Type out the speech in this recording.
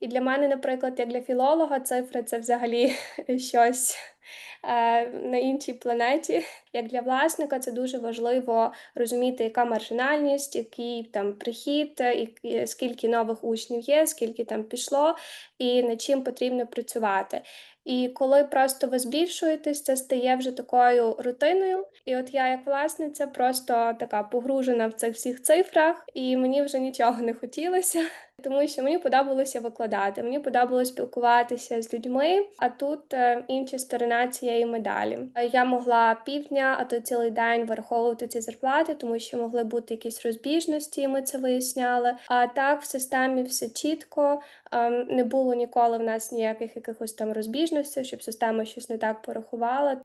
І для мене, наприклад, як для філолога, цифри це взагалі щось на іншій планеті. Як для власника, це дуже важливо розуміти, яка маржинальність, який там прихід, е, і- скільки нових учнів є, скільки там пішло, і над чим потрібно працювати. І коли просто ви збільшуєтесь, це стає вже такою рутиною. І от я, як власниця, просто така погружена в цих всіх цифрах, і мені вже нічого не хотілося. Тому що мені подобалося викладати, мені подобалося спілкуватися з людьми. А тут е, інша сторона цієї медалі. Е, Я могла півдня, а то цілий день враховувати ці зарплати, тому що могли бути якісь розбіжності. Ми це виясняли. А так в системі все чітко. Ем, Не було ніколи в нас ніяких якихось там розбіжностей, щоб система щось не так порахувала.